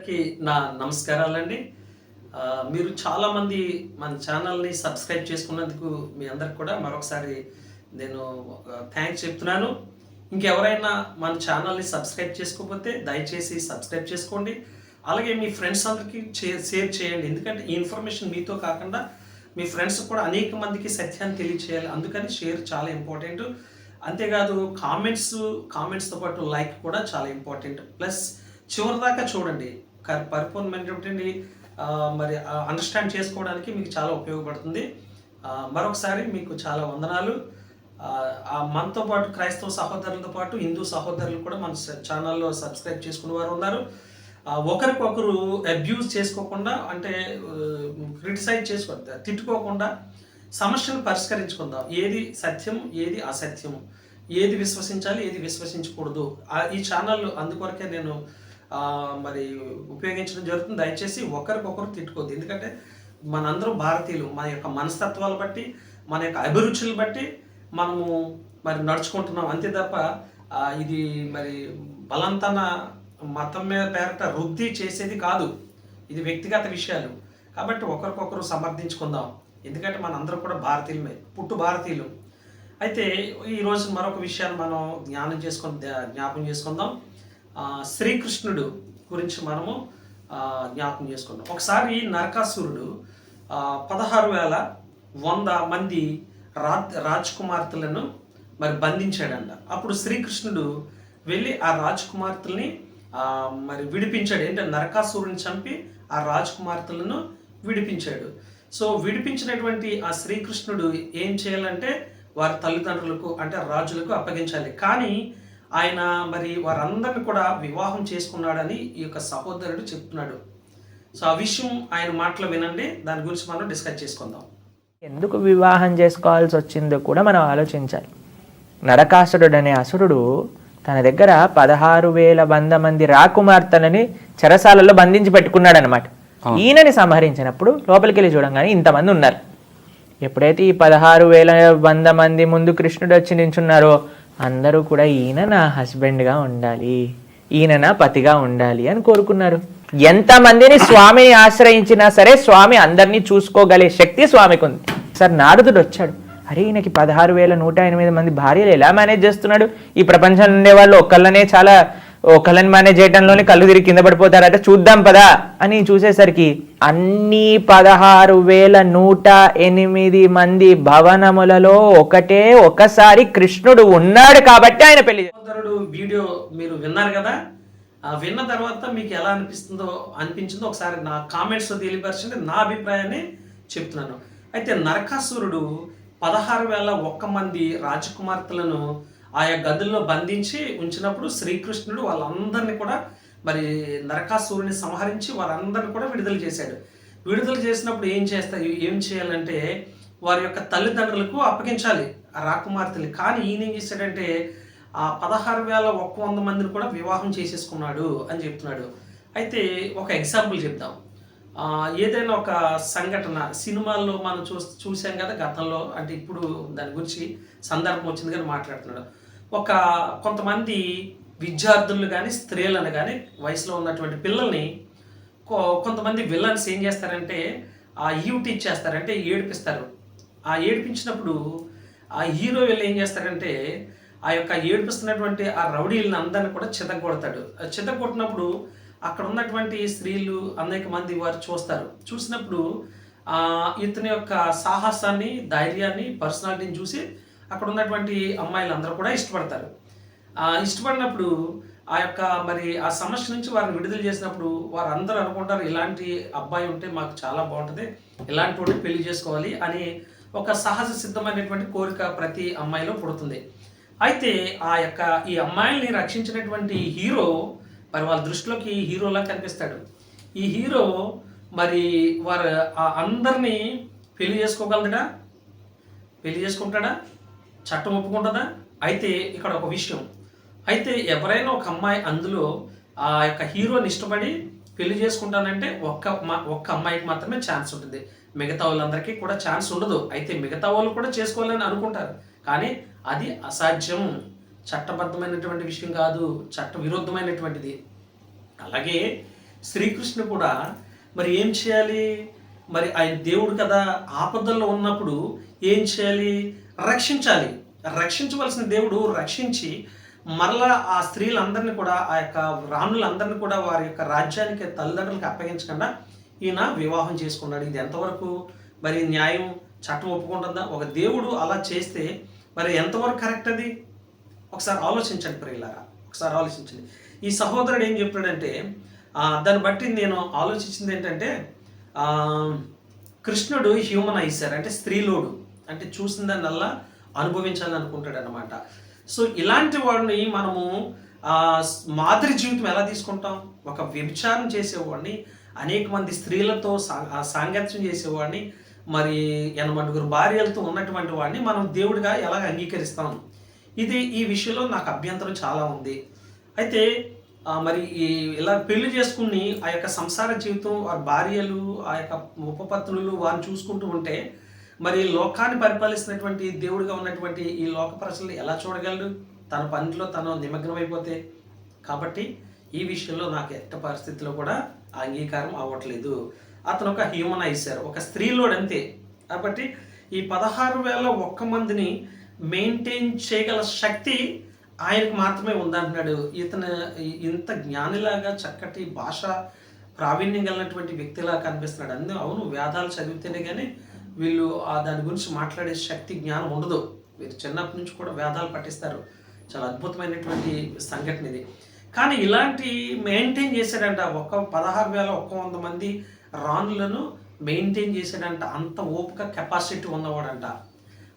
అందరికీ నా నమస్కారాలండి. మీరు చాలామంది మన ఛానల్ని సబ్స్క్రైబ్ చేసుకున్నందుకు మీ అందరికి కూడా మరొకసారి నేను థ్యాంక్స్ చెప్తున్నాను. ఇంకెవరైనా మన ఛానల్ని సబ్స్క్రైబ్ చేసుకోకపోతే దయచేసి సబ్స్క్రైబ్ చేసుకోండి. అలాగే మీ ఫ్రెండ్స్ అందరికీ షేర్ చేయండి. ఎందుకంటే ఈ ఇన్ఫర్మేషన్ మీతో కాకుండా మీ ఫ్రెండ్స్ కూడా అనేక మందికి సత్యాన్ని తెలియచేయాలి. అందుకని షేర్ చాలా ఇంపార్టెంట్. అంతేకాదు కామెంట్స్ కామెంట్స్తో పాటు లైక్ కూడా చాలా ఇంపార్టెంట్. ప్లస్ చివరిదాకా చూడండి. క- పరిపూర్ణమైనటువంటి మరి అండర్స్టాండ్ చేసుకోవడానికి మీకు చాలా ఉపయోగపడుతుంది. మరొకసారి మీకు చాలా వందనాలు. ఆ, మనతో పాటు క్రైస్తవ సహోదరులతో పాటు హిందూ సహోదరులు కూడా మన ఛానల్లో సబ్స్క్రైబ్ చేసుకునే వారు ఉన్నారు. ఒకరికొకరు అబ్యూజ్ చేసుకోకుండా అంటే క్రిటిసైజ్ చేసుకో తిట్టుకోకుండా సమస్యను పరిష్కరించుకుందాం. ఏది సత్యం ఏది అసత్యం? ఏది విశ్వసించాలి ఏది విశ్వసించకూడదు? ఈ ఛానల్ అందుకొరకే నేను మరి ఉపయోగించడం జరుగుతుంది. దయచేసి ఒకరికొకరు తిట్టుకోవద్దు. ఎందుకంటే మనందరం భారతీయులు. మన యొక్క మనస్తత్వాలు బట్టి మన యొక్క అభిరుచులు బట్టి మనము మరి నడుచుకుంటున్నాం. అంతే తప్ప ఇది మరి బలంతన మతం మీద పేరట వృద్ధి చేసేది కాదు. ఇది వ్యక్తిగత విషయాలు. కాబట్టి ఒకరికొకరు సమర్థించుకుందాం. ఎందుకంటే మనందరం కూడా భారతీయులమే. పుట్టు భారతీయులు. అయితే ఈరోజు మరొక విషయాన్ని మనం జ్ఞానం చేసుకొని జ్ఞాపం చేసుకుందాం. శ్రీకృష్ణుడు గురించి మనము జ్ఞాపకం చేసుకుంటాం ఒకసారి నరకాసురుడు పదహారు వేల వంద మంది రా రాజకుమార్తెలను మరి బంధించాడంట. అప్పుడు శ్రీకృష్ణుడు వెళ్ళి ఆ రాజకుమార్తెల్ని మరి విడిపించాడు. ఏంటంటే నరకాసురుని చంపి ఆ రాజకుమార్తెలను విడిపించాడు. సో విడిపించినటువంటి ఆ శ్రీకృష్ణుడు ఏం చేయాలంటే వారి తల్లిదండ్రులకు అంటే రాజులకు అప్పగించాలి. కానీ ఆయన మరి వారందరిని కూడా వివాహం చేసుకున్నాడని ఈ యొక్క సహోదరుడు చెప్తున్నాడు. సో ఆ విషయం ఆయన మాటలు వినండి దాని గురించి మనం డిస్కస్ చేసుకుందాం. ఎందుకు వివాహం చేసుకోవాల్సి వచ్చిందో కూడా మనం ఆలోచించాలి. నరకాసురుడు అనే అసురుడు తన దగ్గర పదహారు వేల వంద మంది రాకుమార్తెలని చెరసాలలో బంధించి పెట్టుకున్నాడు అనమాట ఈయనని సంహరించినప్పుడు లోపలికి వెళ్ళి చూడంగానే ఇంతమంది ఉన్నారు. ఎప్పుడైతే ఈ పదహారు వేల వంద మంది ముందు కృష్ణుడు వచ్చి నించున్నారో అందరూ కూడా ఈయన నా హస్బెండ్గా ఉండాలి ఈయన నా పతిగా ఉండాలి అని కోరుకున్నారు. ఎంతమందిని స్వామిని ఆశ్రయించినా సరే స్వామి అందరినీ చూసుకోగలే శక్తి స్వామికి ఉంది సార్ నారదుడు వచ్చాడు. అరే ఈయనకి పదహారు వేల నూట ఎనిమిది మంది భార్యలు ఎలా మేనేజ్ చేస్తున్నాడు? ఈ ప్రపంచంలో ఉండే వాళ్ళు ఒక్కళ్ళనే చాలా ఒకళ్ళని మేనేజ్ చేయడంలోనే కళ్ళు తిరిగి కింద పడిపోతారట. చూద్దాం పదా అని చూసేసరికి అన్ని పదహారు వేల నూట ఎనిమిది మంది భవనములలో ఒకటే ఒకసారి కృష్ణుడు ఉన్నాడు కాబట్టి ఆయన పెళ్ళి వీడియో మీరు విన్నారు కదా? ఆ విన్న తర్వాత మీకు ఎలా అనిపిస్తుందో అనిపించిందో ఒకసారి నా కామెంట్స్లో తెలియపరచండి. నా అభిప్రాయాన్ని చెప్తున్నాను. అయితే నరకాసురుడు పదహారు వేల ఒక్క మంది రాజకుమార్తెలను ఆయా గదుల్లో బంధించి ఉంచినప్పుడు శ్రీకృష్ణుడు వాళ్ళందరినీ కూడా మరి నరకాసురుని సంహరించి వారందరిని కూడా విడుదల చేశాడు. విడుదల చేసినప్పుడు ఏం చేస్తా ఏం చేయాలంటే వారి యొక్క తల్లిదండ్రులకు అప్పగించాలి ఆ రాకుమార్తెలు కానీ ఈయన ఏం చేశాడంటే ఆ పదహారు వేల ఒక్క వంద మందిని కూడా వివాహం చేసేసుకున్నాడు అని చెప్తున్నాడు. అయితే ఒక ఎగ్జాంపుల్ చెప్దాం. ఏదైనా ఒక సంఘటన సినిమాల్లో మనం చూ చూసాం కదా గతంలో అంటే ఇప్పుడు దాని గురించి సందర్భం వచ్చింది కానీ మాట్లాడుతున్నాడు. ఒక కొంతమంది విద్యార్థులను కానీ స్త్రీలను కానీ వయసులో ఉన్నటువంటి పిల్లల్ని కొంతమంది విలన్స్ ఏం చేస్తారంటే ఆ ఈవ్ టీచ్ చేస్తారంటే ఏడిపిస్తారు. ఆ ఏడిపించినప్పుడు ఆ హీరో వీళ్ళు ఏం చేస్తారంటే ఆ యొక్క ఏడిపిస్తున్నటువంటి ఆ రౌడీలను అందరిని కూడా చితగొడతాడు ఆ చితగొట్టినప్పుడు అక్కడ ఉన్నటువంటి స్త్రీలు అనేక మంది వారు చూస్తారు. చూసినప్పుడు ఇతని యొక్క సాహసాన్ని ధైర్యాన్ని పర్సనాలిటీని చూసి అక్కడ ఉన్నటువంటి అమ్మాయిలు అందరూ కూడా ఇష్టపడతారు. ఇష్టపడినప్పుడు ఆ యొక్క మరి ఆ సమస్య నుంచి వారిని విడుదల చేసినప్పుడు వారు అనుకుంటారు ఇలాంటి అబ్బాయి ఉంటే మాకు చాలా బాగుంటుంది ఇలాంటి వాడిని పెళ్ళి చేసుకోవాలి అని ఒక సహజ సిద్ధమైనటువంటి కోరిక ప్రతి అమ్మాయిలో పుడుతుంది. అయితే ఆ యొక్క ఈ అమ్మాయిల్ని రక్షించినటువంటి హీరో మరి వాళ్ళ దృష్టిలోకి హీరోలా కనిపిస్తాడు. ఈ హీరో మరి వారు ఆ అందరినీ పెళ్ళి చేసుకోగలడా? పెళ్ళి చేసుకుంటాడా? చట్టం ఒప్పుకుంటుందా? అయితే ఇక్కడ ఒక విషయం. అయితే ఎవరైనా ఒక అమ్మాయి అందులో ఆ యొక్క హీరోని ఇష్టపడి పెళ్ళి చేసుకుంటానంటే ఒక్క మా- ఒక్క అమ్మాయికి మాత్రమే ఛాన్స్ ఉంటుంది. మిగతా వాళ్ళందరికీ కూడా ఛాన్స్ ఉండదు. అయితే మిగతా వాళ్ళు కూడా చేసుకోవాలని అనుకుంటారు. కానీ అది అసాధ్యం. చట్టబద్ధమైనటువంటి విషయం కాదు. చట్ట విరుద్ధమైనటువంటిది అలాగే శ్రీకృష్ణుడు కూడా మరి ఏం చేయాలి? మరి ఆయన దేవుడు కదా ఆపదల్లో ఉన్నప్పుడు ఏం చేయాలి? రక్షించాలి. రక్షించవలసిన దేవుడు రక్షించి మరలా ఆ స్త్రీలందరినీ కూడా ఆ యొక్క రాణులందరినీ కూడా వారి యొక్క రాజ్యానికి తల్లిదండ్రులకు అప్పగించకుండా ఈయన వివాహం చేసుకున్నాడు. ఇది ఎంతవరకు మరి న్యాయం? చట్టం ఒప్పుకుంటుందా? ఒక దేవుడు అలా చేస్తే మరి ఎంతవరకు కరెక్ట్ అది? ఒకసారి ఆలోచించండి ప్రియులారా. ఒకసారి ఆలోచించండి. ఈ సహోదరుడు ఏం చెప్పాడంటే దాన్ని బట్టి నేను ఆలోచించింది ఏంటంటే కృష్ణుడు హ్యూమన్ అయిసారు అంటే స్త్రీలోడు. అంటే చూసిన దాన్నల్లా అనుభవించాలని అనుకుంటాడు అనమాట సో ఇలాంటి వాడిని మనము మాదిరి జీవితం ఎలా తీసుకుంటాం? ఒక వ్యభిచారం చేసేవాడిని అనేక మంది స్త్రీలతో సా- సాంగత్యం చేసేవాడిని మరి ఎనమండుగురు భార్యలతో ఉన్నటువంటి వాడిని మనం దేవుడిగా ఎలా అంగీకరిస్తాం? ఇది ఈ విషయంలో నాకు అభ్యంతరం చాలా ఉంది. అయితే మరి ఈ ఇలా పెళ్ళి చేసుకుని ఆ యొక్క సంసార జీవితం వారి భార్యలు ఆ యొక్క ఉపపత్నులు వారిని చూసుకుంటూ ఉంటే మరి లోకాన్ని పరిపాలిస్తున్నటువంటి దేవుడిగా ఉన్నటువంటి ఈ లోక ప్రజలు ఎలా చూడగలడు తన పనిలో తను నిమగ్నమైపోతే కాబట్టి ఈ విషయంలో నాకు ఎట్ట పరిస్థితిలో కూడా అంగీకారం అవ్వట్లేదు. అతను ఒక హ్యూమన్ అయిసారు ఒక స్త్రీలోడంతే కాబట్టి ఈ పదహారు వేల ఒక్క మందిని మెయింటైన్ చేయగల శక్తి ఆయనకు మాత్రమే ఉందంటున్నాడు. ఇతను ఇంత జ్ఞానిలాగా చక్కటి భాష ప్రావీణ్యం కలిగినటువంటి వ్యక్తిలా కనిపిస్తున్నాడు. అందు అవును వేదాలు చదివితేనే కానీ వీళ్ళు ఆ దాని గురించి మాట్లాడే శక్తి జ్ఞానం ఉండదు. వీరు చిన్నప్పటి నుంచి కూడా వేదాలు పట్టిస్తారు చాలా అద్భుతమైనటువంటి సంఘటన ఇది. కానీ ఇలాంటి మెయింటైన్ చేశాడంట. ఒక్క పదహారు వేల ఒక్క వంద మంది రాణులను మెయింటైన్ చేశాడంట. అంత ఓపిక కెపాసిటీ ఉన్నవాడంట.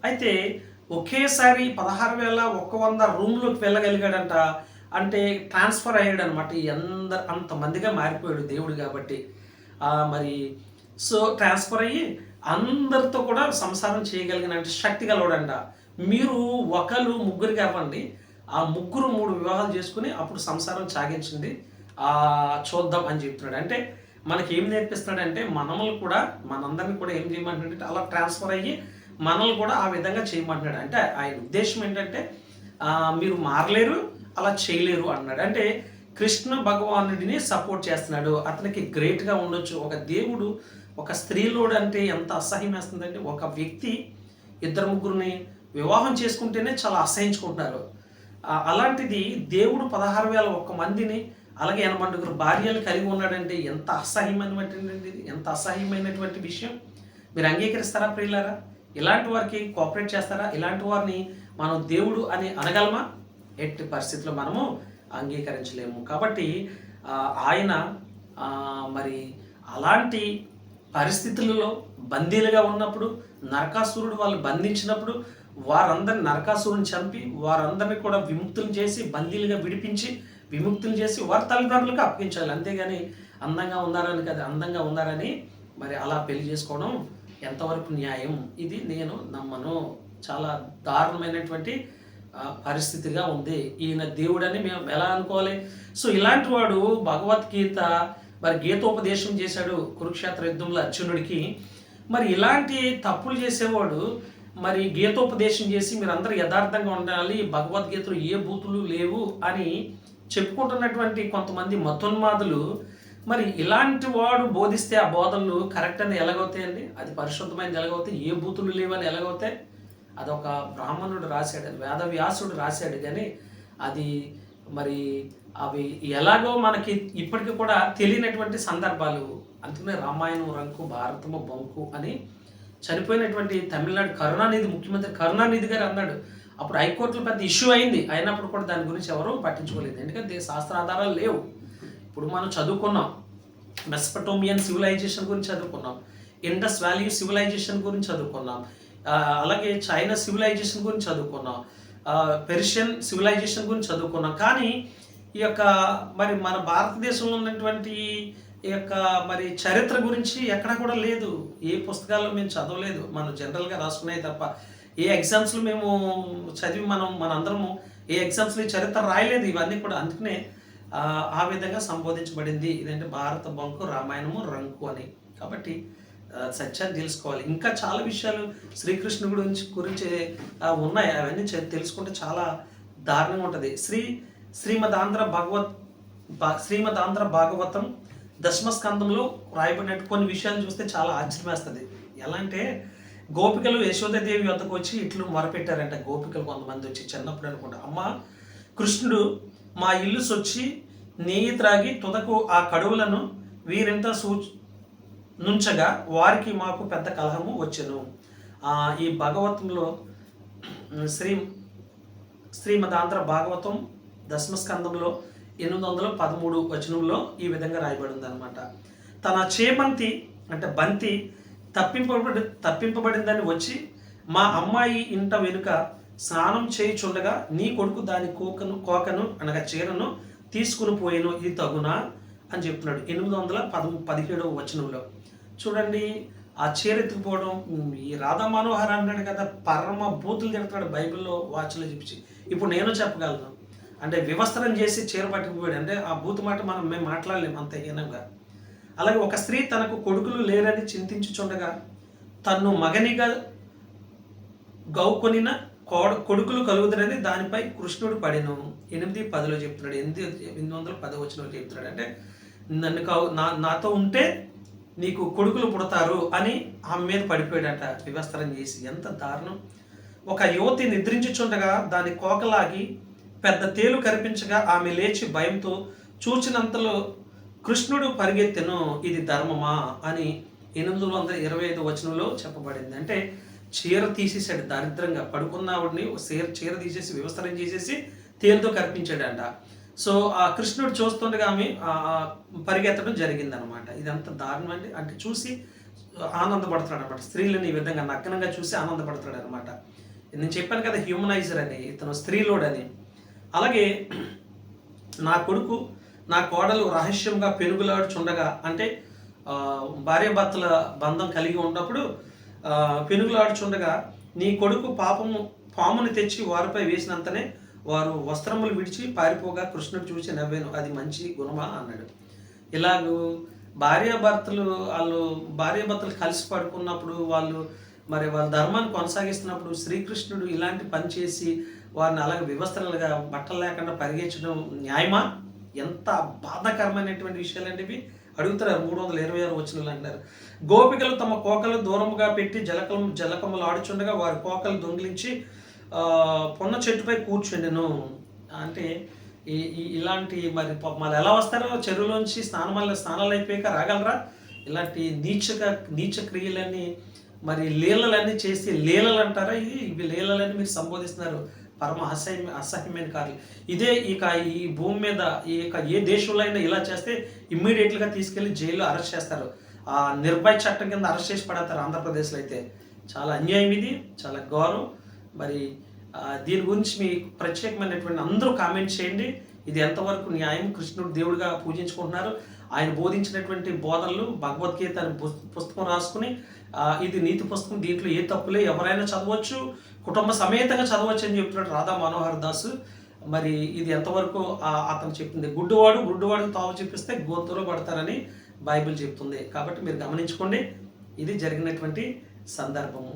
అయితే ఒకేసారి పదహారు వేల ఒక్క వంద రూమ్లోకి వెళ్ళగలిగాడంట. అంటే ట్రాన్స్ఫర్ అయ్యాడు అనమాట అందరు అంతమందిగా మారిపోయాడు దేవుడు కాబట్టి. మరి సో ట్రాన్స్ఫర్ అయ్యి అందరితో కూడా సంసారం చేయగలిగిన అంటే శక్తి గలవాడంట. మీరు ఒకరు ముగ్గురికి అవ్వండి. ఆ ముగ్గురు మూడు వివాహాలు చేసుకుని అప్పుడు సంసారం సాగించింది ఆ చూద్దాం అని చెప్తున్నాడు. అంటే మనకి ఏం నేర్పిస్తున్నాడంటే మనల్ని కూడా మనందరిని కూడా ఏం చేయమంటున్నాడంటే అలా ట్రాన్స్ఫర్ అయ్యి మనల్ని కూడా ఆ విధంగా చేయమంటున్నాడు. అంటే ఆయన ఉద్దేశం ఏంటంటే మీరు మారలేరు అలా చేయలేరు అన్నాడు. అంటే కృష్ణ భగవానుడిని సపోర్ట్ చేస్తున్నాడు. అతనికి గ్రేట్గా ఉండొచ్చు. ఒక దేవుడు ఒక స్త్రీలోడు అంటే ఎంత అసహ్యం వేస్తుందంటే ఒక వ్యక్తి ఇద్దరు ముగ్గురిని వివాహం చేసుకుంటేనే చాలా అసహించుకుంటున్నారు. అలాంటిది దేవుడు పదహారు వేల ఒక్క మందిని అలాగే ఎనమండుగురు భార్యలు కలిగి ఉన్నాడంటే ఎంత అసహ్యమైనటువంటి ఎంత అసహ్యమైనటువంటి విషయం. మీరు అంగీకరిస్తారా ప్రియులారా? ఇలాంటి వారికి కోఆపరేట్ చేస్తారా? ఇలాంటి వారిని మనం దేవుడు అని అనగలమా? ఎట్టి పరిస్థితిలో మనము అంగీకరించలేము. కాబట్టి ఆయన మరి అలాంటి పరిస్థితులలో బందీలుగా ఉన్నప్పుడు నరకాసురుడు వాళ్ళు బంధించినప్పుడు వారందరిని నరకాసురుని చంపి వారందరిని కూడా విముక్తులు చేసి బందీలుగా విడిపించి విముక్తులు చేసి వారి తల్లిదండ్రులకు అప్పగించాలి. అంతేగాని అందంగా ఉన్నారని కదా అందంగా ఉన్నారని మరి అలా పెళ్ళి చేసుకోవడం ఎంతవరకు న్యాయం? ఇది నేను నమ్మను. చాలా దారుణమైనటువంటి పరిస్థితిగా ఉంది. ఈయన దేవుడని మేము ఎలా అనుకోవాలి? సో ఇలాంటి వాడు భగవద్గీత మరి గీతోపదేశం చేశాడు కురుక్షేత్ర యుద్ధంలో అర్జునుడికి. మరి ఇలాంటి తప్పులు చేసేవాడు మరి గీతోపదేశం చేసి మీరందరూ యథార్థంగా ఉండాలి భగవద్గీతలో ఏ బూతులు లేవు అని చెప్పుకుంటున్నటువంటి కొంతమంది మతోన్మాదులు మరి ఇలాంటి వాడు బోధిస్తే ఆ బోధనలు కరెక్ట్ అని ఎలాగవుతాయండి? అది పరిశుద్ధమైనది ఎలాగవుతాయి? ఏ బూతులు లేవని ఎలాగవుతాయి? అదొక బ్రాహ్మణుడు రాశాడు వేదవ్యాసుడు రాశాడు కానీ అది మరి అవి ఎలాగో మనకి ఇప్పటికీ కూడా తెలియనటువంటి సందర్భాలు. అందుకనే రామాయణం రంకు భారతము బొంకు అని చనిపోయినటువంటి తమిళనాడు కరుణానిధి ముఖ్యమంత్రి కరుణానిధి గారు అన్నాడు. అప్పుడు హైకోర్టులో పెద్ద ఇష్యూ అయింది. అయినప్పుడు కూడా దాని గురించి ఎవరూ పట్టించుకోలేదు. ఎందుకంటే శాస్త్ర ఆధారాలు లేవు. ఇప్పుడు మనం చదువుకున్నాం. మెస్పటోమియన్ సివిలైజేషన్ గురించి చదువుకున్నాం. ఇండస్ వ్యాలీ సివిలైజేషన్ గురించి చదువుకున్నాం. అలాగే చైనా సివిలైజేషన్ గురించి చదువుకున్నాం. పెర్షియన్ సివిలైజేషన్ గురించి చదువుకున్నాం. కానీ ఈ యొక్క మరి మన భారతదేశంలో ఉన్నటువంటి ఈ యొక్క మరి చరిత్ర గురించి ఎక్కడా కూడా లేదు. ఏ పుస్తకాల్లో మేము చదవలేదు. మనం జనరల్గా రాసుకునేవి తప్ప. ఏ ఎగ్జామ్స్లో మేము చదివి మనం మనందరము ఏ ఎగ్జామ్స్లో ఈ చరిత్ర రాయలేదు. ఇవన్నీ కూడా అందుకనే ఆ, విధంగా సంబోధించబడింది. ఇదంటే? భారత బంకు రామాయణము రంకు అని. కాబట్టి సత్యాన్ని తెలుసుకోవాలి. ఇంకా చాలా విషయాలు శ్రీకృష్ణు గురించి గురించి ఉన్నాయి. అవన్నీ తెలుసుకుంటే చాలా దారుణంగా ఉంటుంది. శ్రీ శ్రీమదాంధ్ర భగవత్ శ్రీమదాంధ్ర భాగవతం దశమస్కంధంలో రాయబడినట్టు కొన్ని విషయాలు చూస్తే చాలా ఆశ్చర్యం వేస్తుంది ఎలా అంటే గోపికలు యశోదాదేవి వద్దకు వచ్చి ఇట్లు మొరపెట్టారంట. గోపికలు కొంతమంది వచ్చి చిన్నప్పుడు అనుకుంటా అమ్మ కృష్ణుడు మా ఇల్లు సొచ్చి నెయ్యి త్రాగి తుదకు ఆ కడువులను వీరింత సూ నుంచగా వారికి మాకు పెద్ద కలహము వచ్చెను. ఈ భగవతంలో శ్రీ శ్రీమదాంధ్ర భాగవతం దశమస్కందంలో ఎనిమిది వందల పదమూడు వచనంలో ఈ విధంగా రాయబడింది అనమాట తన చేమంతి అంటే బంతి తప్పింపబడి తప్పింపబడిందని వచ్చి మా అమ్మాయి ఇంట వెనుక స్నానం చేయుచుండగా నీ కొడుకు దాని కోకను కోకను అనగా చీరను తీసుకుని పోయేను ఇది తగునా? అని చెప్తున్నాడు ఎనిమిది వందల పద పదిహేడవ వచనంలో. చూడండి ఆ చీర ఎత్తుకుపోవడం ఈ రాధా మనోహర్ అన్నాడు కదా పరమ బూతులు తిడతాడు బైబిల్లో వాచ్లో చూపించి. ఇప్పుడు నేను చెప్పగలను అంటే వివస్త్రం చేసి చీర పట్టుకుపోయాడు. అంటే ఆ బూత్ మాట మనం మేము మాట్లాడలేము అంత హీనంగా. అలాగే ఒక స్త్రీ తనకు కొడుకులు లేరని చింతించుచుండగా తన్ను మగనిగా గౌకొనిన కోడ కొడుకులు కలుగుతారని దానిపై కృష్ణుడు పడిను. ఎనిమిది పదిలో చెప్తున్నాడు. ఎనిమిది ఎనిమిది వందల పది వచ్చిన చెప్తున్నాడు. అంటే నన్ను కౌ నా నాతో ఉంటే నీకు కొడుకులు పుడతారు అని ఆమె మీద పడిపోయాడట. వివస్త్రం చేసి. ఎంత దారుణం. ఒక యువతి నిద్రించుచుండగా దాని కోకలాగి పెద్ద తేలు కనిపించగా ఆమె లేచి భయంతో చూచినంతలో కృష్ణుడు పరిగెత్తెను ఇది ధర్మమా అని ఎనిమిది వందల ఇరవై ఐదు వచనంలో చెప్పబడింది. అంటే చీర తీసేసాడు దరిద్రంగా పడుకున్న ఆవిడని ఒక చీర చీర తీసేసి వ్యవస్థనం చేసేసి తేలుతో కనిపించాడంట సో ఆ కృష్ణుడు చూస్తుండగా ఆమె పరిగెత్తడం జరిగింది అనమాట ఇదంతా దారుణం అండి అంటే చూసి ఆనందపడుతున్నాడు అనమాట స్త్రీలను ఈ విధంగా నగ్నంగా చూసి ఆనందపడుతున్నాడు అనమాట నేను చెప్పాను కదా హ్యూమనైజర్ అని ఇతను స్త్రీలోడ్ అని అలాగే నా కొడుకు నా కోడలు రహస్యంగా పెనుగులాడుచుండగా అంటే భార్యాభర్తల బంధం కలిగి ఉన్నప్పుడు పెనుగులాడుచుండగా నీ కొడుకు పాపము పాముని తెచ్చి వారిపై వేసినంతనే వారు వస్త్రములు విడిచి పారిపోగా కృష్ణుడు చూసి నవ్వాను అది మంచి గుణమా అన్నాడు. ఇలాగూ భార్యాభర్తలు వాళ్ళు భార్యాభర్తలు కలిసి పడుకున్నప్పుడు వాళ్ళు మరి వాళ్ళ ధర్మాన్ని కొనసాగిస్తున్నప్పుడు శ్రీకృష్ణుడు ఇలాంటి పని చేసి వారిని అలాగే వివస్త్రలుగా బట్టలు లేకుండా పరిగెచ్చడం న్యాయమా? ఎంత బాధాకరమైనటువంటి విషయాలండి ఇవి. అడుగుతారు మూడు వందల ఇరవై ఆరు వచ్చినలు అంటారు గోపికలు తమ కోకలు దూరముగా పెట్టి జలకం జలకములు ఆడుచుండగా వారి కోకలు దొంగిలించి పొన్న చెట్టుపై కూర్చుండెను. అంటే ఈ ఇలాంటి మరి మళ్ళీ ఎలా వస్తారో చెరువులోంచి స్నానం స్నానాలు అయిపోయాక రాగలరా? ఇలాంటి నీచక నీచ క్రియలన్నీ మరి లీలలన్నీ చేసి లీలలు అంటారా ఇది ఇవి లీలలని మీరు సంబోధిస్తున్నారు. పరమ అసహ్య అసహ్యమైన కార్యం ఇదే ఇక ఈ భూమి మీద ఈ యొక్క ఏ దేశంలో అయినా ఇలా చేస్తే ఇమ్మీడియట్గా తీసుకెళ్ళి జైల్లో అరెస్ట్ చేస్తారు. ఆ నిర్భయ చట్టం కింద అరెస్ట్ చేసి పడతారు ఆంధ్రప్రదేశ్లో అయితే. చాలా అన్యాయం ఇది. చాలా గౌరవం మరి దీని గురించి మీ ప్రత్యేకమైనటువంటి అందరూ కామెంట్ చేయండి. ఇది ఎంతవరకు న్యాయం? కృష్ణుడు దేవుడిగా పూజించుకుంటున్నారు. ఆయన బోధించినటువంటి బోధనలు భగవద్గీత అనే పుస్తకం రాసుకుని ఇది నీతి పుస్తకం దీంట్లో ఏ తప్పులే ఎవరైనా చదవచ్చు. కుటుంబ సమేతంగా చదవచ్చు అని చెప్తున్నాడు రాధా మనోహర్ దాసు. మరి ఇది ఎంతవరకు అతను చెప్పింది? గుడ్డువాడు గుడ్డువాడు తావు చూపిస్తే గోతులో పడతారని బైబిల్ చెప్తుంది. కాబట్టి మీరు గమనించుకోండి. ఇది జరిగినటువంటి సందర్భము.